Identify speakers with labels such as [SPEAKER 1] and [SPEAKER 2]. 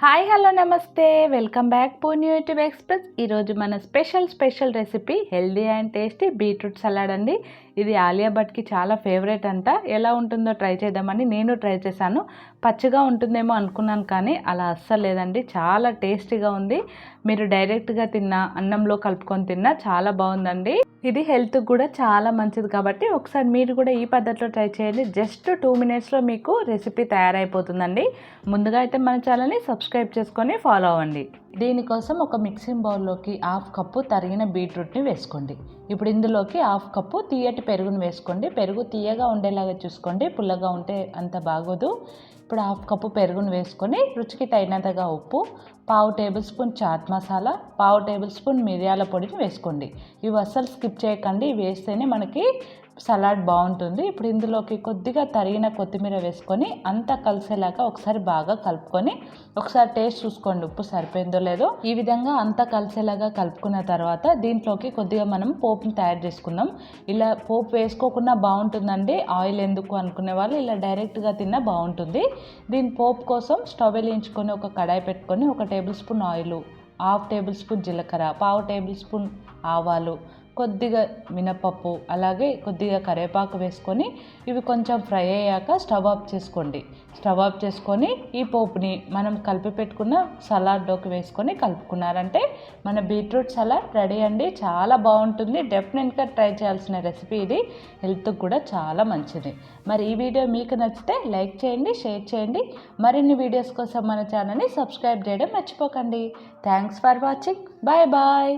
[SPEAKER 1] Hi hello నమస్తే. Welcome back పూణ్యూ YouTube express. ఈరోజు మన special special recipe healthy and tasty beetroot salad అండి. ఇది ఆలియా భట్కి చాలా ఫేవరెట్ అంట. ఎలా ఉంటుందో ట్రై చేద్దామని నేను ట్రై చేశాను. పచ్చిగా ఉంటుందేమో అనుకున్నాను కానీ అలా అస్సలు లేదండి. చాలా టేస్టీగా ఉంది. మీరు డైరెక్ట్గా తిన్నా అన్నంలో కలుపుకొని తిన్నా చాలా బాగుందండి. ఇది హెల్త్కి కూడా చాలా మంచిది కాబట్టి ఒకసారి మీరు కూడా ఈ పద్ధతిలో ట్రై చేయండి. జస్ట్ టూ మినిట్స్లో మీకు రెసిపీ తయారైపోతుందండి. ముందుగా అయితే మన ఛానల్ని సబ్స్క్రైబ్ చేసుకొని ఫాలో అవ్వండి. దీనికోసం ఒక మిక్సింగ్ బౌల్లోకి హాఫ్ కప్పు తరిగిన బీట్రూట్ని వేసుకోండి. ఇప్పుడు ఇందులోకి హాఫ్ కప్పు తీయటి పెరుగుని వేసుకోండి. పెరుగు తీయగా ఉండేలాగా చూసుకోండి. పుల్లగా ఉంటే అంత బాగోదు. ఇప్పుడు హాఫ్ కప్పు పెరుగును వేసుకొని రుచికి తగినంతగా ఉప్పు పావు టేబుల్ స్పూన్ చాట్ మసాలా పావు టేబుల్ స్పూన్ మిరియాల పొడిని వేసుకోండి. ఇవి అస్సలు స్కిప్ చేయకండి. ఇవి వేస్తేనే మనకి సలాడ్ బాగుంటుంది. ఇప్పుడు ఇందులోకి కొద్దిగా తరిగిన కొత్తిమీర వేసుకొని అంతా కలిసేలాగా ఒకసారి బాగా కలుపుకొని ఒకసారి టేస్ట్ చూసుకోండి ఉప్పు సరిపోయిందో లేదో. ఈ విధంగా అంతా కలిసేలాగా కలుపుకున్న తర్వాత దీంట్లోకి కొద్దిగా మనం పోపుని తయారు చేసుకుందాం. ఇలా పోపు వేసుకోకుండా బాగుంటుందండి. ఆయిల్ ఎందుకు అనుకునే వాళ్ళు ఇలా డైరెక్ట్గా తిన్నా బాగుంటుంది. దీని పోపు కోసం స్టవ్ వెలిగించుకొని ఒక కడాయి పెట్టుకొని ఒక table spoon oil half table spoon జీలకర్ర పావు టేబుల్ స్పూన్ ఆవాలు కొద్దిగా మినపప్పు అలాగే కొద్దిగా కరివేపాకు వేసుకొని ఇవి కొంచెం ఫ్రై అయ్యాక స్టవ్ ఆఫ్ చేసుకోండి. స్టవ్ ఆఫ్ చేసుకొని ఈ పోపుని మనం కలిపి పెట్టుకున్న సలాడ్లోకి వేసుకొని కలుపుకున్నారంటే మన బీట్రూట్ సలాడ్ రెడీ అండి. చాలా బాగుంటుంది. డెఫినెట్గా ట్రై చేయాల్సిన రెసిపీ ఇది. హెల్త్కి కూడా చాలా మంచిది. మరి ఈ వీడియో మీకు నచ్చితే లైక్ చేయండి షేర్ చేయండి. మరిన్ని వీడియోస్ కోసం మన ఛానల్ని సబ్స్క్రైబ్ చేయడం మర్చిపోకండి. Thanks for watching. Bye bye.